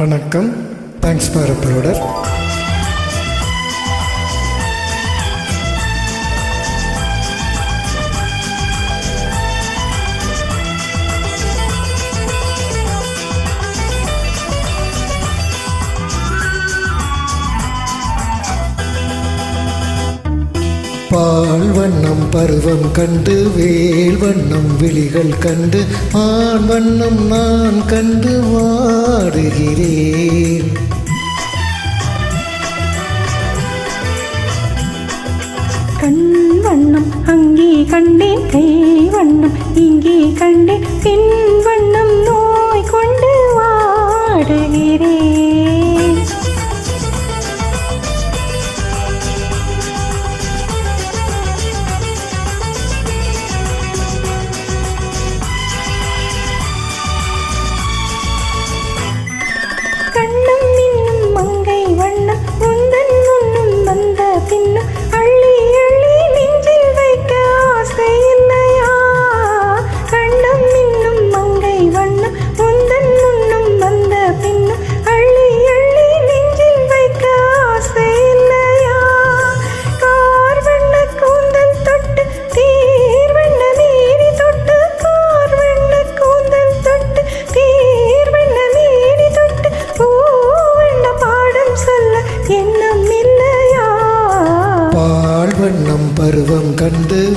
வணக்கம். Thanks for uploader பால் வண்ணம் பருவம் கண்டு வேல் வண்ணம் விழிகள் கண்டு ஆண் வண்ணம் நான் கண்டு வாடுகிறேன். கண் வண்ணம் அங்கே கண்டேன் கை வண்ணம் இங்கே கண்டேன்.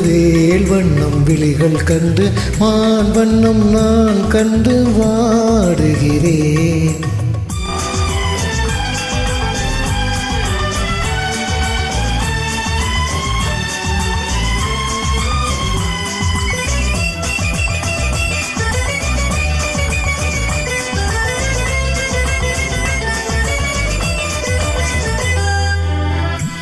வேல் வண்ணம் விழிகள் கண்டு மான் வண்ணம் நான் கண்டு வாடுகிறேன்.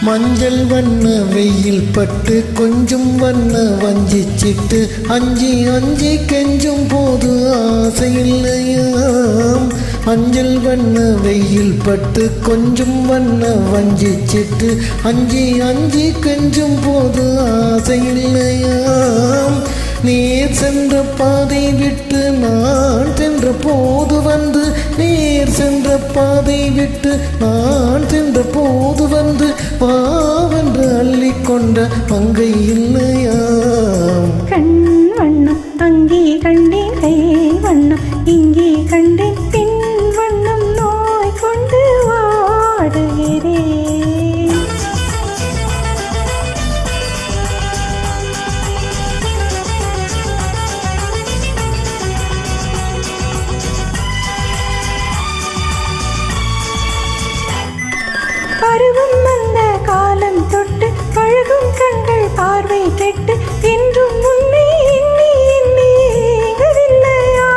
மஞ்சள் வண்ண வெயில் பட்டு கொஞ்சம் வண்ண வஞ்சிச்சிட்டு அஞ்சி அஞ்சி கெஞ்சும் போது ஆசை இல்லையாம். மஞ்சள் வண்ண வெயில் பட்டு கொஞ்சம் வண்ண வஞ்சிச்சிட்டு அஞ்சி அஞ்சி கெஞ்சும் போது ஆசை இல்லையாம். நீர் சென்ற பாதை விட்டு நான் சென்ற போது வந்து நீர் சென்ற பாதை விட்டு நான் சென்ற போது வந்து பாவென்று அள்ளிக்கொண்ட பங்கை இல்லை. பருவம் வந்த காலம் தொட்டு பழகும் கண்கள் பார்வை கெட்டு என்றும் உன்னை எண்ணி எண்ணி ஏங்கவில்லையா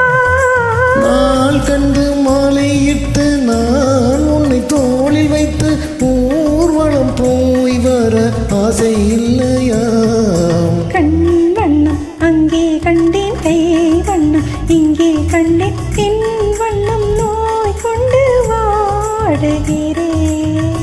நாள் கண்டு மாலையிட்டு நான் உன்னை தோளில் வைத்து ஊர்வலம் போய் வர ஆசை இல்லையாம் கண் வண்ணம் அங்கே கண்டேன் கை வண்ணம் இங்கே கண்டேன் வண்ணம். நோய் கொண்டு வாடுகிறேன்.